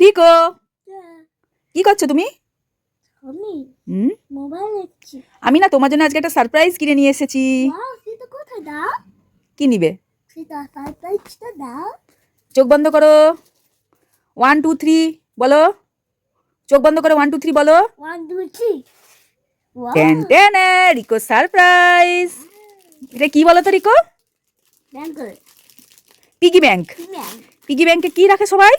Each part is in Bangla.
রিকো কি করছ তুমি? আমি হুম? মোবাইল দেখছি। আমি না তোমার জন্য আজকে একটা সারপ্রাইজ কিনে নিয়ে এসেছি। সেটা কোথায় দাও? কি নিবে? সেটা সারপ্রাইজটা দাও। চোখ বন্ধ করো। ওয়ান টু থ্রি বলো। চোখ বন্ধ করো ওয়ান টু থ্রি বলো। One two three ten ten Rico surprise এটা কি বলো তো Rico bank piggy bank piggy ব্যাংকে কি রাখে সবাই?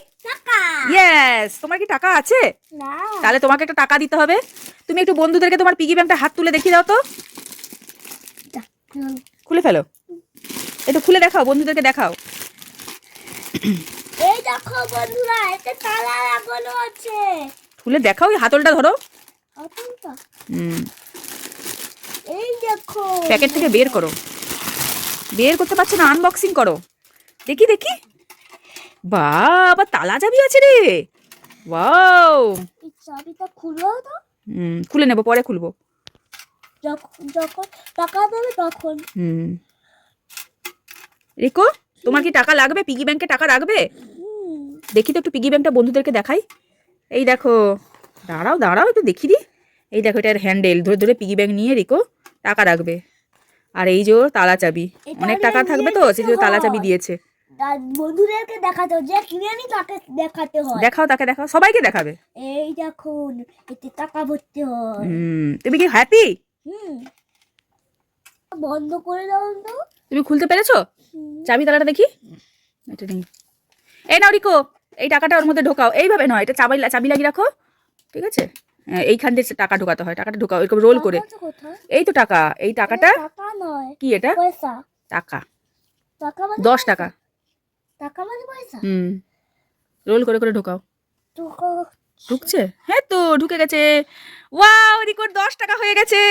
ইয়েস তোমার কি টাকা আছে? না। তাহলে তোমাকে একটা টাকা দিতে হবে। তুমি একটু বন্ধুদেরকে তোমার পিগি ব্যাংকটা হাত তুলে দেখিয়ে দাও তো। খুলে ফেলো। একটু খুলে দেখাও বন্ধুদেরকে দেখাও। এই দেখো বন্ধুরা এতে তালা লাগানো আছে। খুলে দেখাও ওই হাতলটা ধরো। হুম। এই দেখো। প্যাকেট থেকে বের করো। বের করতে পারছ না আনবক্সিং করো। দেখি দেখি। বাবা তালা চাবি আছে রে। ওয়াও। এই চাবিটা খুলো তো? হুম খুলে নেব পরে খুলবো। যখন টাকা দেবে তখন। হুম। রিকো তোমার কি টাকা লাগবে? পিগি ব্যাংকে টাকা রাখবে? দেখি তো একটু পিগি ব্যাংকটা বন্ধুদেরকে দেখাই। এই দেখো দাঁড়াও দাঁড়াও একটু দেখি দি। এই দেখো এটার হ্যান্ডেল ধরে ধরে পিগি ব্যাংক নিয়ে রিকো টাকা রাখবে। আর এই যে তালা চাবি। অনেক টাকা থাকবে তো সেই জন্য তালা চাবি দিয়েছে। বন্ধুদেরকে দেখাতে যে কিনে আনি তাকে দেখাতে হয়। দেখাও তাকে দেখাও সবাইকে দেখাবে। এই দেখুন এতে টাকা ভরতে হয়। হুম তুমি কি হ্যাপি হুম। বন্ধ করে দাও তো। তুমি খুলতে পেরেছ? চাবি তালাটা দেখি। এটা নেই এই নাও রিকো এই টাকাটা ওর মধ্যে ঢোকাও। এইভাবে নয় এটা চাবি চাবি লাগিয়ে রাখো ঠিক আছে? হ্যাঁ, এইখান দিয়ে টাকা ঢোকাতে হয় টাকাটা ঢোকাও এরকম রোল করে। এই তো টাকা এই টাকাটা নয় কি এটা? টাকা। টাকা মানে দশ টাকা। টাকা মানে পয়সা হুম। রোল করে করে ঢোকাও। ঢুকছে? হ্যাঁ তো ঢুকে গেছে। ওয়াও রিকোর দশ টাকা হয়ে গেছে।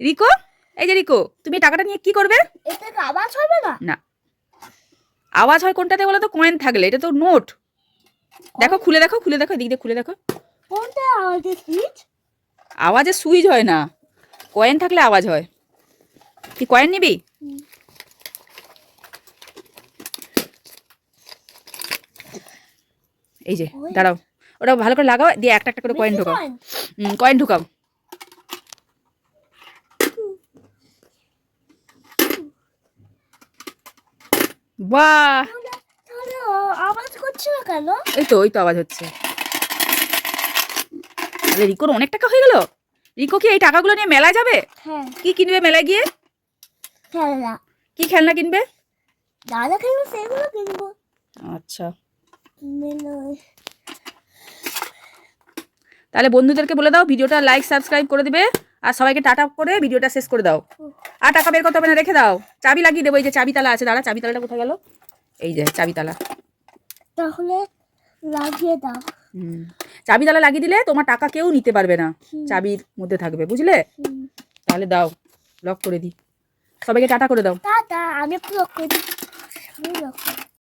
রিকো? এই যে রিকো তুমি টাকাটা নিয়ে কি করবে? কি আওয়াজ হবে না? না। আওয়াজ হয় কোনটাতে বলো তো? কয়েন থাকলে এটা তো নোট। দেখো খুলে দেখো খুলে দেখো দিক দিয়ে খুলে দেখো। কোনটা আওয়াজের সুইচ? আওয়াজে সুইচ হয় না। কয়েন থাকলে আওয়াজ হয়। কি কয়েন নিবি? এই যে দাঁড়াও। ওটা ভালো করে লাগাও দিয়ে একটা একটা করে কয়েন ঢোকাও। কয়েন ঢোকাও। বাহ! আওয়াজ করছে না কেন? এই তো ওই তো আওয়াজ হচ্ছে। তাহলে রিকোর অনেক টাকা হয়ে গেল? রিকো কি এই টাকাগুলো নিয়ে মেলায় যাবে? হ্যাঁ। কি কিনবে মেলায় গিয়ে? খেলনা। কি খেলনা কিনবে? দাদা খেলব সেগুলো কিনবো। আচ্ছা। তাহলে বন্ধুদেরকে বলে দাও ভিডিওটা লাইক সাবস্ক্রাইব করে দিবে আর সবাইকে টাটা করে ভিডিওটা শেষ করে দাও। আর টাকা বের করতে হবে না রেখে দাও। চাবি লাগিয়ে দেবো এই যে চাবি তালা আছে দাঁড়া চাবি তালাটা কোথায় গেল? এই যে চাবি তালা তাহলে লাগিয়ে দাও। হুম। চাবি তালা লাগিয়ে দিলে তোমার টাকা কেউ নিতে পারবে না। চাবির মধ্যে থাকবে বুঝলে? তাহলে দাও লক করে দিই সবাইকে টাটা করে দাও। টাটা আমি একটু লক করে দিই আমি লক করে দিই।